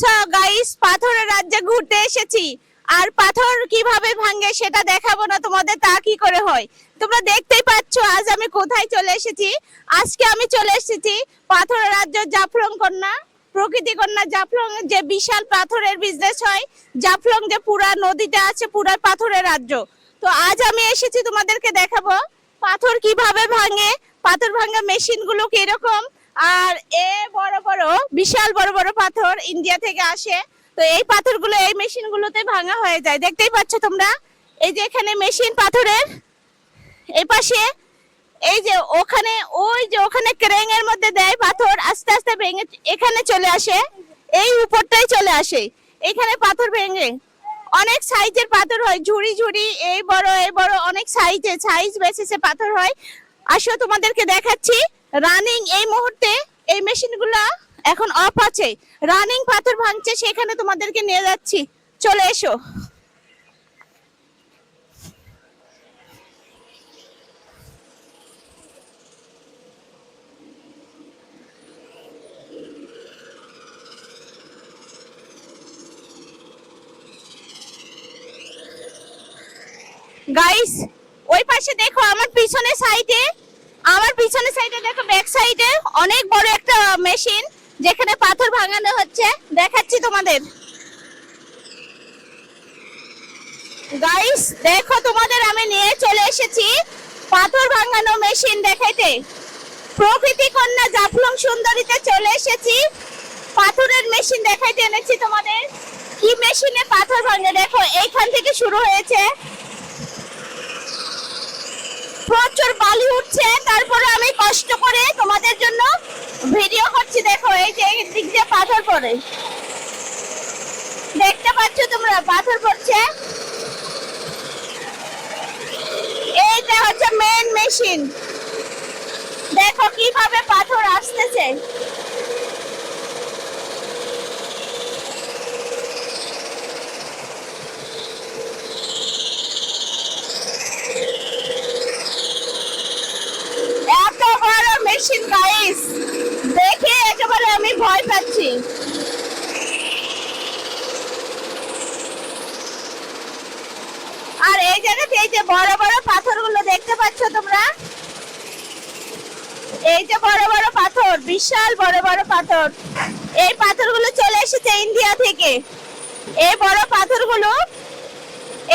So guys পাথরের রাজ্যে ঘুরতে এসেছি। আর পাথর কীভাবে ভাঙে সেটা দেখাবো না, তোমাদের তা কি করে হয়? তোমরা দেখতেই পাচ্ছ, আজ আমি কোথায় চলে এসেছি। আজকে আমি চলে এসেছি পাথরের রাজ্য জাফলং কন্যা, প্রকৃতি কন্যা জাফলং, যে বিশাল পাথরের বিজনেস হয়। জাফলং যে পুরা নদীতে আছে, পুরা পাথরের রাজ্য। তো আজ আমি এসেছি তোমাদেরকে দেখাবো, পাথর কীভাবে ভাঙে, পাথর ভাঙা মেশিনগুলো কীরকম। আর এ বড় বড়, বিশাল বড় বড় পাথর ইন্ডিয়া থেকে আসে। তো এই পাথরগুলো, এই মেশিন গুলোতে ভাঙা হয়ে যায়। দেখতেই পাচ্ছ তোমরা? এই যে এখানে মেশিন পাথরের এই পাশে, এই যে ওখানে, ওই যে ওখানে ক্রেং এর মধ্যে দেয় পাথর, আস্তে আস্তে ভেঙে এখানে চলে আসে। এই উপরটাই চলে আসে। এখানে পাথর ভেঙে অনেক সাইজের পাথর হয়। ঝুড়ি ঝুড়ি, এই বড় এই বড়, অনেক সাইজে, সাইজ বেসিসে পাথর হয়। আসো তোমাদেরকে দেখাচ্ছি। রানিং এই মুহূর্তে এই মেশিনগুলো এখন অফ আছে। রানিং পাথর ভাঙছে, সেখানে তোমাদেরকে নিয়ে যাচ্ছি। চলে এসো। গাইস ওই পাশে দেখো, আমার পিছনে সাইডে আমার পিছনে সাইডে দেখো ব্যাক সাইডে অনেক বড় একটা মেশিন যেখানে পাথর ভাঙানো হচ্ছে। দেখাচ্ছি তোমাদের। গাইস দেখো তোমাদের, আমি নিয়ে চলে এসেছি পাথর ভাঙানো মেশিন দেখাইতে। প্রকৃতি কন্যা জাফলং সুন্দরীতে চলে এসেছি। পাথরের মেশিন দেখাইতে এনেছি তোমাদের। কি মেশিনে পাথর ভাঙে? দেখো, এইখান থেকে শুরু হয়েছে প্রচুর বালি উঠছে, তারপরে আমি কষ্ট করে তোমাদের জন্য ভিডিও করছি। দেখো, এই যে দিক দিয়ে পাথর পড়ে। দেখতে পাচ্ছ তোমরা, পাথর পড়ছে। এইটা হচ্ছে মেন মেশিন দেখো কীভাবে পাথর আসতেছে এত বড় মেশিন গাইস দেখে একেবারে আমি ভয় পাচ্ছি। আর এই জায়গাতে এই যে বড় বড় পাথরগুলো দেখতে পাচ্ছ তোমরা? এই যে বড় বড় পাথর, বিশাল বড় বড় পাথর। এই পাথরগুলো চলে এসেছে ইন্ডিয়া থেকে। এই বড় পাথরগুলো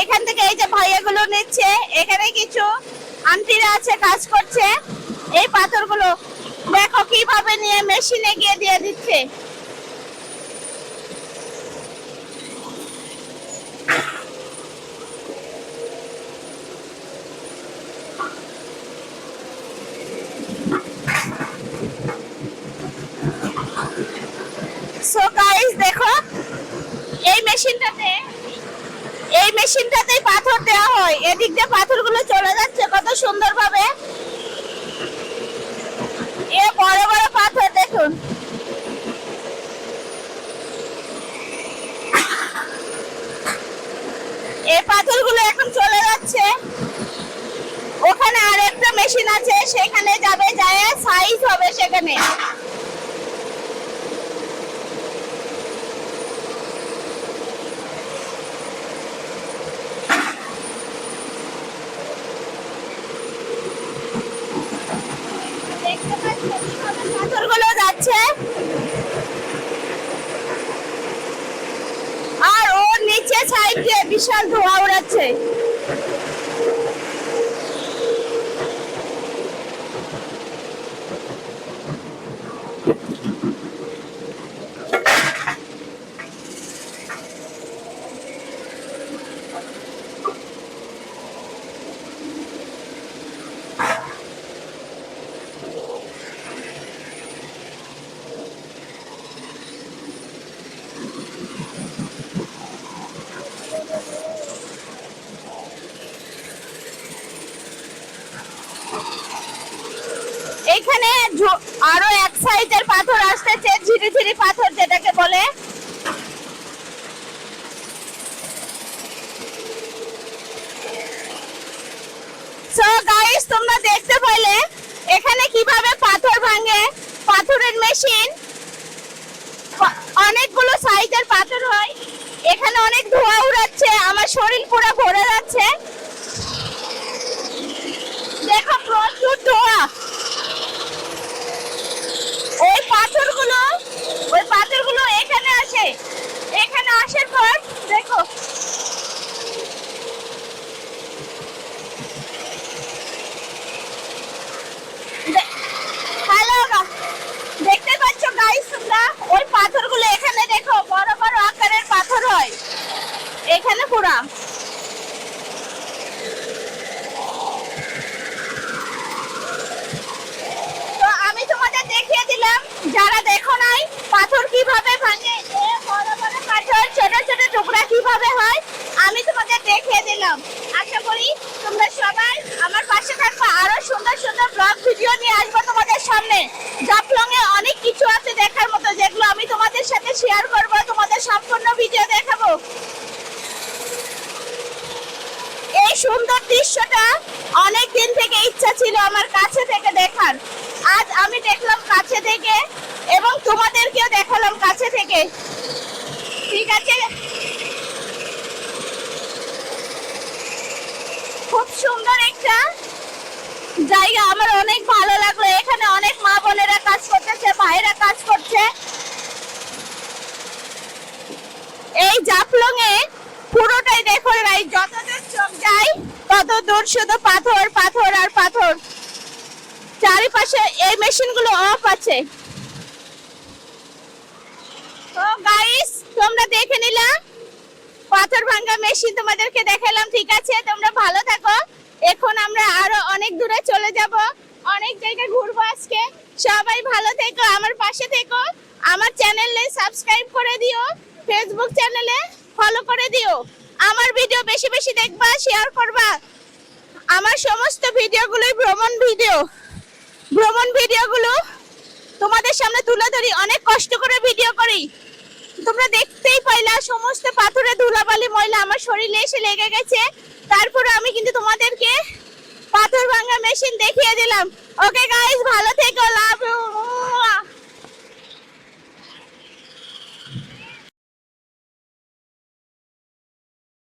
এখান থেকে এই যে ভাইয়াগুলো নিচ্ছে। এখানে কিছু আন্টিরা আছে, কাজ করছে। এই পাথরগুলো দেখো কীভাবে নিয়ে মেশিনে গিয়ে দিয়ে দিচ্ছে। সো দেখো, এই মেশিনটাতে এই মেশিনটাতেই পাথর দেওয়া হয়। এদিক দিয়ে পাথরগুলো চলে যাচ্ছে, কত সুন্দরভাবে। বড় বড় পাথর দেখুন। এই পাথরগুলো এখন চলে যাচ্ছে। ওখানে আরেকটা মেশিন আছে, সেখানে যাবে যায় সাইজ হবে সেখানে দেখতে পাচ্ছ কীভাবে পাথরগুলো যাচ্ছে আর ওর নিচে সাইড বিশাল ধোঁয়া উড়াচ্ছে। এখানে আরও এক সাইজের পাথর আসতেছে, ঝিরি ঝিরি পাথর যেটাকে বলে। তোমরা দেখতে পাইলে, এখানে কীভাবে পাথর ভাঙে? পাথরের মেশিন অনেকগুলো সাইজের পাথর হয়। এখানে অনেক ধোঁয়া উড়াচ্ছে, আমার শরীর পুরো ভরে যাচ্ছে। দেখো প্রচুর ধোঁয়া ওই পাথরগুলো ওই পাথরগুলো এখানে আসে এখানে পর দেখো দেখতে পাচ্ছ গাইস তোমরা? ওই এখানে দেখো, বড় বড় আকারের পাথর হয়। এখানে পুরা। তো আমি তোমাদের দেখিয়ে দিলাম, যারা দেখো নাই, পাথর কীভাবে ভাঙে এ বড় বড় পাথর ছোট ছোট টুকরা কীভাবে হয়, আমি তোমাদের দেখিয়ে দিলাম। আশা করি তোমরা সবাই আমার পাশে থাকবে আরও সুন্দর সুন্দর ব্লগ ভিডিও নিয়ে আসব তোমাদের সামনে। জাফলং এ অনেক কিছু আছে দেখার মতো, যেগুলো আমি তোমাদের সাথে শেয়ার করব, তোমাদের সম্পূর্ণ ভিডিও দেখাবো। সুন্দর দৃশ্যটা অনেক দিন থেকে ইচ্ছা ছিল আমার কাছে থেকে দেখার আজ আমি দেখলাম কাছে থেকে এবং তোমাদেরকেও দেখালাম কাছে থেকে ঠিক আছে খুব সুন্দর একটা জায়গা আমার অনেক ভালো লাগল। এখানে অনেক মা বোনেরা কাজ করতেছে ভাইরা কাজ করছে। এই জাফলং এ পুরোটাই দেখো ভাই, যত দূর চোখ যায়, তত দূর শুধু পাথর পাথর আর পাথর। চারিপাশে এই মেশিনগুলো অফ আছে। গাইস তোমরা দেখে নিলাম পাথর ভাঙা মেশিন তোমাদেরকে দেখালাম, ঠিক আছে? তোমরা ভালো থাকো এখন আমরা আরও অনেক দূরে চলে যাব অনেক জায়গায় ঘুরবো আজকে। সবাই ভালো থেকো, আমার পাশে থেকো। আমার চ্যানেলে সাবস্ক্রাইব করে দিও, ফেসবুক চ্যানেলে ফলো করে দিও। আমার ভিডিও বেশি বেশি দেখবা শেয়ার করবা। আমার সমস্ত ভিডিওগুলোই ভ্রমণ ভিডিও ভ্রমণ ভিডিওগুলো তোমাদের সামনে তুলে ধরি, অনেক কষ্ট করে ভিডিও করি। তোমরা দেখতেই পাইলা, সমস্ত পাথরে ধুলাবালি ময়লা আমার শরীরে এসে লেগে গেছে। তারপরে আমি কিন্তু তোমাদেরকে পাথর ভাঙা মেশিন দেখিয়ে দিলাম। ওকে গাইস ভালো থেকো লাভ ইউ